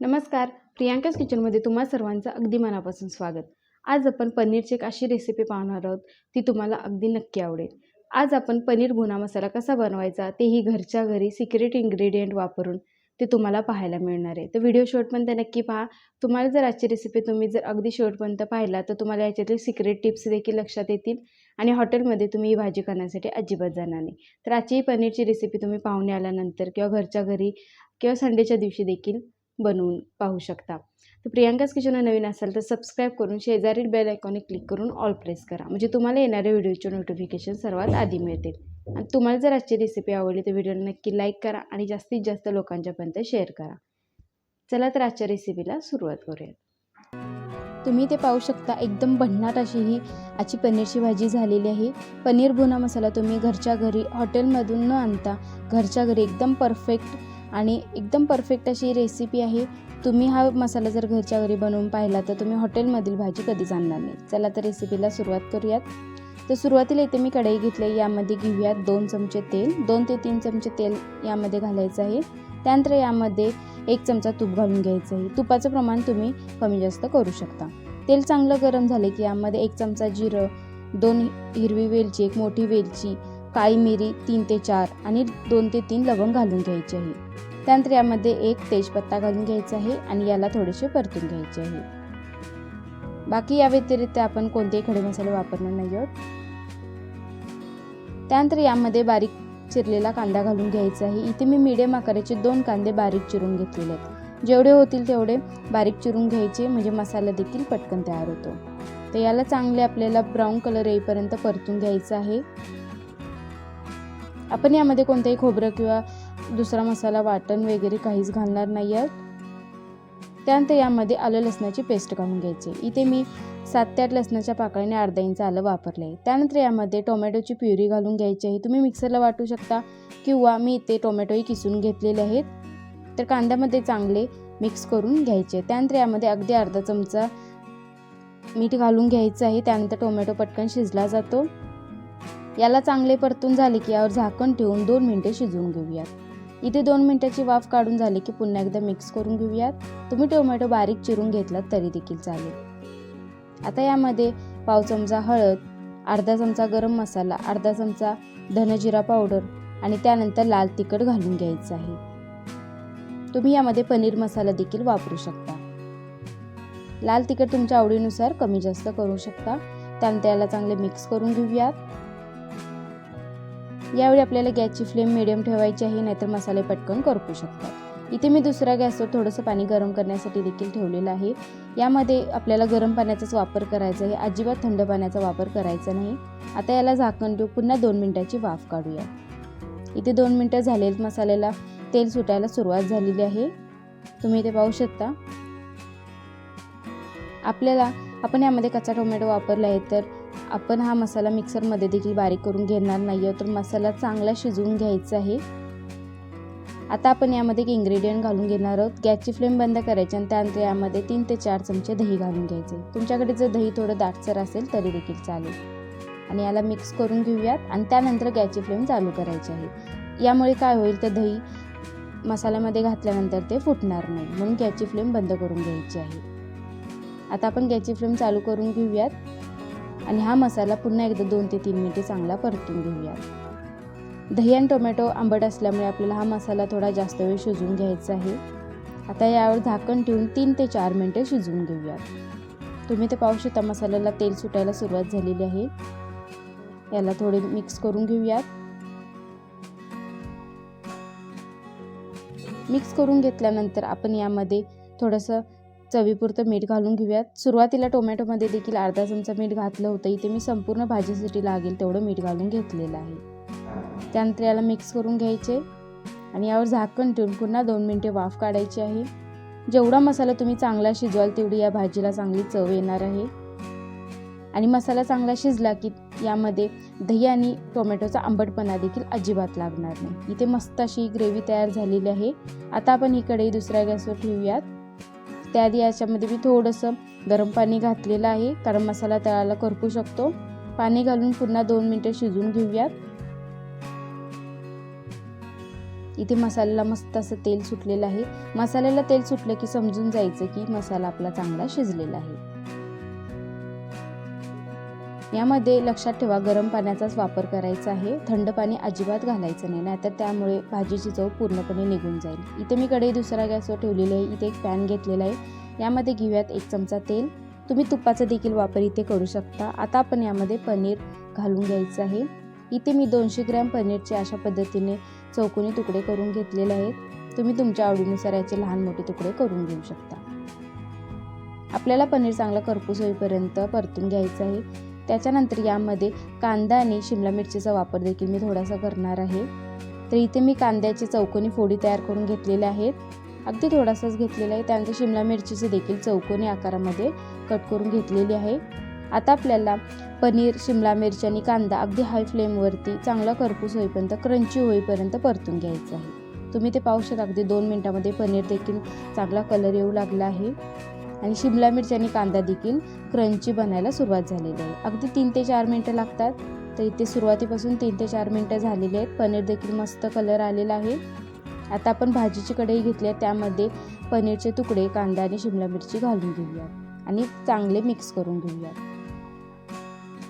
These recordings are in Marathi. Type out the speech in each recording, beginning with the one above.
नमस्कार प्रियांकाच किचनमध्ये तुम्हा सर्वांचं अगदी मनापासून स्वागत. आज आपण पनीरची एक अशी रेसिपी पाहणार आहोत ती तुम्हाला अगदी नक्की आवडेल. आज आपण पनीर भुना मसाला कसा बनवायचा तेही घरच्या घरी सिक्रेट इन्ग्रेडियंट वापरून ते तुम्हाला पाहायला मिळणार आहे. तर व्हिडिओ शेवटपर्यंत नक्की पहा. तुम्हाला जर आजची रेसिपी तुम्ही जर अगदी शेवटपर्यंत पाहिला तर तुम्हाला याच्यातले सिक्रेट टिप्स देखील लक्षात येतील आणि हॉटेलमध्ये तुम्ही ही भाजी करण्यासाठी अजिबात जाणार नाही. तर आजची पनीरची रेसिपी तुम्ही पाहुणे आल्यानंतर किंवा घरच्या घरी किंवा संडेच्या दिवशी देखील बनवून पाहू शकता. तर प्रियांकाच किचन नवीन असाल तर सबस्क्राईब करून शेजारील बेल आयकॉने क्लिक करून ऑल प्रेस करा. म्हणजे तुम्हाला येणाऱ्या व्हिडिओचे नोटिफिकेशन सर्वात आधी मिळतील. आणि तुम्हाला जर आजची रेसिपी आवडली तर व्हिडिओला नक्की लाईक करा आणि जास्तीत जास्त लोकांच्यापर्यंत शेअर करा. चला तर आजच्या रेसिपीला सुरुवात करूया तुम्ही ते पाहू शकता एकदम भन्नाट अशी ही आजची पनीरची भाजी झालेली आहे. पनीर भुना मसाला तुम्ही घरच्या घरी हॉटेलमधून न आणता घरच्या घरी एकदम परफेक्ट आणि एकदम परफेक्ट अशी रेसिपी आहे. तुम्ही हा मसाला जर घरच्या घरी बनवून पाहिला तर तुम्ही हॉटेलमधील भाजी कधीच आणणार नाही. चला तर रेसिपीला सुरुवात करूयात. तर सुरुवातीला इथे मी कढई घेतली यामध्ये घेऊयात दोन चमचे तेल. दोन ते तीन चमचे तेल यामध्ये घालायचं आहे. त्यानंतर यामध्ये एक चमचा तूप घालून घ्यायचं आहे. तुपाचं प्रमाण तुम्ही कमी जास्त करू शकता. तेल चांगलं गरम झाले की यामध्ये एक चमचा जिरं दोन हिरवी वेलची एक मोठी वेलची काळी मिरी तीन ते चार आणि दोन ते तीन लवंग घालून घ्यायचे आहे. त्यानंतर यामध्ये एक तेजपत्ता घालून घ्यायचा आहे आणि याला थोडेसे परतून घ्यायचे आहे. बाकी या व्यतिरिक्त आपण कोणतेही खडे मसाले वापरणार नाही आहोत. त्यानंतर यामध्ये बारीक चिरलेला कांदा घालून घ्यायचा आहे. इथे मी मीडियम आकाराचे दोन कांदे बारीक चिरून घेतलेले आहेत. जेवढे होतील तेवढे बारीक चिरून घ्यायचे म्हणजे मसाला देखील पटकन तयार होतो. तर याला चांगले आपल्याला ब्राऊन कलर येईपर्यंत परतून घ्यायचं आहे. आपण यामध्ये कोणतंही खोबरं किंवा दुसरा मसाला वाटण वगैरे काहीच घालणार नाही आहेत. त्यानंतर यामध्ये आलं लसणाची पेस्ट घालून घ्यायची. इथे मी सात ते आठ लसणाच्या पाकळीने अर्धा इंच आलं वापरले. आहे त्यानंतर यामध्ये टोमॅटोची प्युरी घालून घ्यायची आहे. तुम्ही मिक्सरला वाटू शकता किंवा मी इथे टोमॅटोही किसून घेतलेले आहेत. तर कांद्यामध्ये चांगले मिक्स करून घ्यायचे. त्यानंतर यामध्ये अगदी अर्धा चमचा मीठ घालून घ्यायचं आहे. त्यानंतर टोमॅटो पटकन शिजला जातो. याला चांगले परतून झाले की यावर झाकण ठेवून दोन मिनटे शिजवून घेऊयात. इथे दोन मिनटाची वाफ काढून झाली की पुन्हा एकदा मिक्स करून घेऊयात. तुम्ही टोमॅटो बारीक चिरून घेतलात तरी देखील चालेल. आता यामध्ये पाव चमचा हळद अर्धा चमचा गरम मसाला अर्धा चमचा धनजिरा पावडर आणि त्यानंतर लाल तिखट घालून घ्यायचं आहे. तुम्ही यामध्ये पनीर मसाला देखील वापरू शकता. लाल तिखट तुमच्या आवडीनुसार कमी जास्त करू शकता. त्यानंतर याला चांगले मिक्स करून घेऊयात. यावेळी आपल्याला गॅसची फ्लेम मिडियम ठेवायची आहे नाहीतर मसाले पटकन करपू शकतात. इथे मी दुसऱ्या गॅसवर थोडंसं पाणी गरम करण्यासाठी देखील ठेवलेलं आहे. यामध्ये आपल्याला गरम पाण्याचाच वापर करायचा आहे. अजिबात थंड पाण्याचा वापर करायचा नाही. आता याला झाकण देऊ पुन्हा दोन मिनटाची वाफ काढूया. इथे दोन मिनटं झालेत मसाल्याला. तेल सुटायला सुरुवात झालेली आहे. तुम्ही इथे पाहू शकता. आपल्याला आपण यामध्ये कच्चा टोमॅटो वापरला आहे तर आपण हा मसाला मिक्सरमध्ये देखील बारीक करून घेणार नाही आहोत. तर मसाला चांगला शिजवून घ्यायचा आहे. आता आपण यामध्ये एक इंग्रेडियंट घालून घेणार आहोत. गॅसची फ्लेम बंद करायची आणि त्यानंतर यामध्ये तीन ते चार चमचे दही घालून घ्यायचे. तुमच्याकडे जर दही थोडं दाटसर असेल तरी देखील चालेल. आणि याला मिक्स करून घेऊयात आणि त्यानंतर गॅसची फ्लेम चालू करायची आहे. यामुळे काय होईल तर दही मसाल्यामध्ये घातल्यानंतर ते फुटणार नाही. म्हणून गॅसची फ्लेम बंद करून घ्यायची आहे. आता आपण गॅसची फ्लेम चालू करून घेऊयात. आणि हा मसाला पुन्हा एकदा दोन ते तीन मिनिटे चांगला परतून घेऊयात दही आणि टोमॅटो आंबट असल्यामुळे आपल्याला हा मसाला थोडा जास्त वेळ शिजवून घ्यायचा आहे. आता यावर झाकण ठेवून तीन ते चार मिनटे शिजवून घेऊयात तुम्ही ते पाहू शकता मसाल्याला तेल सुटायला सुरुवात झालेली आहे. याला थोडे मिक्स करून घेऊयात. मिक्स करून घेतल्यानंतर आपण यामध्ये थोडंसं चवीपुरतं मीठ घालून घेऊयात. सुरुवातीला टोमॅटोमध्ये देखील अर्धा चमचा मीठ घातलं होतं. इथे मी संपूर्ण भाजीसाठी लागेल तेवढं मीठ घालून घेतलेलं आहे. त्यानंतर याला मिक्स करून घ्यायचे. आणि यावर झाकण ठेवून पुन्हा दोन मिनटे वाफ काढायची आहे. जेवढा मसाला तुम्ही चांगला शिजवाल तेवढी या भाजीला चांगली चव येणार आहे. आणि मसाला चांगला शिजला की यामध्ये दही आणि टोमॅटोचा आंबटपणा देखील अजिबात लागणार नाही. इथे मस्त अशी ग्रेव्ही तयार झालेली आहे. आता आपण ही कढई दुसऱ्या गॅसवर ठेवूयात. त्याआधी याच्यामध्ये मी थोडंसं गरम पाणी घातलेलं आहे कारण मसाला तळाला करपू शकतो. पाणी घालून पुन्हा दोन मिनटं शिजवून घेऊयात. इथे मसाल्याला मस्त असं तेल सुटलेलं आहे. मसाल्याला तेल सुटलं की समजून जायचं की मसाला आपला चांगला शिजलेला आहे. यामध्ये लक्षात ठेवा गरम पाण्याचाच वापर करायचा आहे. थंड पाणी अजिबात घालायचं नाही नाहीतर त्यामुळे भाजीची चव पूर्णपणे निघून जाईल. इथे मी कढई दुसरा गॅसवर ठेवलेली आहे. इथे एक पॅन घेतलेला आहे. यामध्ये घेऊयात एक चमचा तेल. तुम्ही तुपाचा देखील वापर इथे करू शकता. आता आपण यामध्ये पनीर घालून घ्यायचं आहे. इथे मी दोनशे ग्रॅम पनीरचे अशा पद्धतीने चौकोनी तुकडे करून घेतलेले आहेत. तुम्ही तुमच्या आवडीनुसार याचे लहान मोठे तुकडे करून घेऊ शकता. आपल्याला पनीर चांगला करपूस होईपर्यंत परतून घ्यायचं आहे. त्याच्यानंतर यामध्ये कांदा आणि शिमला मिरचीचा वापर देखील मी थोडासा करणार आहे. तर इथे मी कांद्याची चौकोनी फोडी तयार करून घेतलेल्या आहेत. अगदी थोडासाच घेतलेला आहे. त्यानंतर शिमला मिरचीचे देखील चौकोनी आकारामध्ये कट करून घेतलेली आहे. आता आपल्याला पनीर शिमला मिरची आणि कांदा अगदी हाय फ्लेमवरती चांगला करपूस होईपर्यंत क्रंची होईपर्यंत परतून घ्यायचं आहे. तुम्ही ते पाहू शकता. अगदी दोन मिनटामध्ये पनीर देखील चांगला कलर येऊ लागला आहे. आणि शिमला मिरची आणि कांदा देखील क्रंची बनायला सुरुवात झालेली आहे. अगदी तीन ते चार मिनटं लागतात. तर इथे सुरुवातीपासून तीन ते चार मिनटं झालेली आहेत. पनीर देखील मस्त कलर आलेला आहे. आता आपण भाजीची कढई घेतली आहे. त्यामध्ये पनीरचे तुकडे कांदा आणि शिमला मिरची घालून घेऊयात आणि चांगले मिक्स करून घेऊयात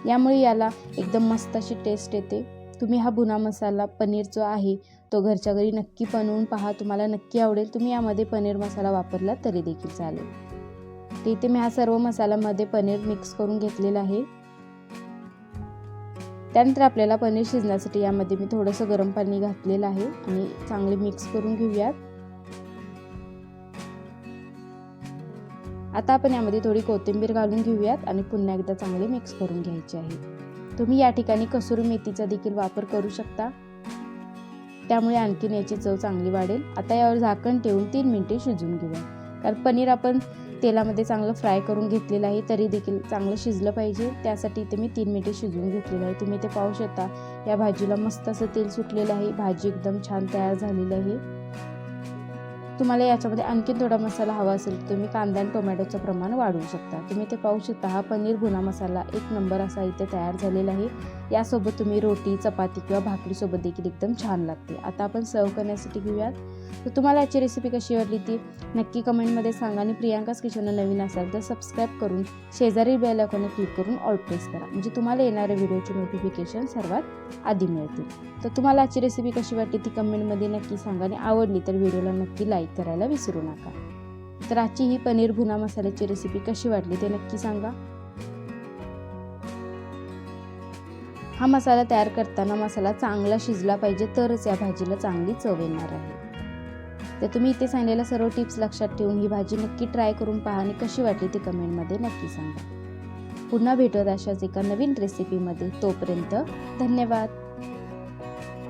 यामुळे याला एकदम मस्त अशी टेस्ट येते. तुम्ही हा बुना मसाला पनीर जो आहे तो घरच्या घरी नक्की बनवून पहा. तुम्हाला नक्की आवडेल. तुम्ही यामध्ये पनीर मसाला वापरला तरी देखील चालेल. तर इथे मी हा सर्व मसाल्यामध्ये पनीर मिक्स करून घेतलेला आहे. त्यानंतर आपल्याला पनीर शिजण्यासाठी यामध्ये मी थोडंसं गरम पाणी घातलेलं आहे आणि चांगले मिक्स करून घेऊयात. आता आपण यामध्ये थोडी कोथिंबीर घालून घेऊयात आणि पुन्हा एकदा चांगले मिक्स करून घ्यायचे आहे. तुम्ही या ठिकाणी कसुरी मेथीचा देखील वापर करू शकता. त्यामुळे आणखीन याची चव चांगली वाढेल. आता यावर झाकण ठेवून तीन मिनिटे शिजून घेऊया. कारण पनीर आपण तेलामध्ये चांगलं फ्राय करून घेतलेलं आहे तरी देखील चांगलं शिजलं पाहिजे. त्यासाठी इथे मी तीन मिनिटे शिजवून घेतलेलं आहे. तुम्ही ते पाहू शकता या भाजीला मस्त असं तेल सुटलेलं आहे. भाजी एकदम छान तयार झालेली आहे. तुम्हाला याच्यामध्ये आणखीन थोडा मसाला हवा असेल तर तुम्ही कांदा आणि टोमॅटोचं प्रमाण वाढवू शकता. तुम्ही ते पाहू शकता हा पनीर भुना मसाला एक नंबर असा इथे तयार झालेला आहे. यासोबत तुम्ही रोटी चपाती किंवा भाकरीसोबत देखील एकदम छान लागते. आता आपण सर्व करण्यासाठी घेऊयात. तर तुम्हाला याची रेसिपी कशी वाटली ती नक्की कमेंटमध्ये सांगा आणि प्रियांकाच किचनला नवीन असाल तर सबस्क्राईब करून शेजारी बेल आयकॉनला क्लिक करून ऑल प्रेस करा. म्हणजे तुम्हाला येणाऱ्या व्हिडिओची नोटिफिकेशन सर्वात आधी मिळतील. तर तुम्हाला आजची रेसिपी कशी वाटली ती कमेंटमध्ये नक्की सांगा आणि आवडली तर व्हिडिओला नक्की लाईक करायला विसरू नका. तर आजची ही पनीर भुना मसाल्याची रेसिपी कशी वाटली ते नक्की सांगा. हा मसाला तयार करताना मसाला चांगला शिजला पाहिजे तरच या भाजीला चांगली चव येणार आहे. तर तुम्ही इथे सांगलेल्या सर्व टिप्स लक्षात ठेवून ही भाजी नक्की ट्राय करून पहा आणि कशी वाटली ती कमेंटमध्ये नक्की सांगा. पुन्हा भेटत अशाच एका नवीन रेसिपीमध्ये तोपर्यंत धन्यवाद.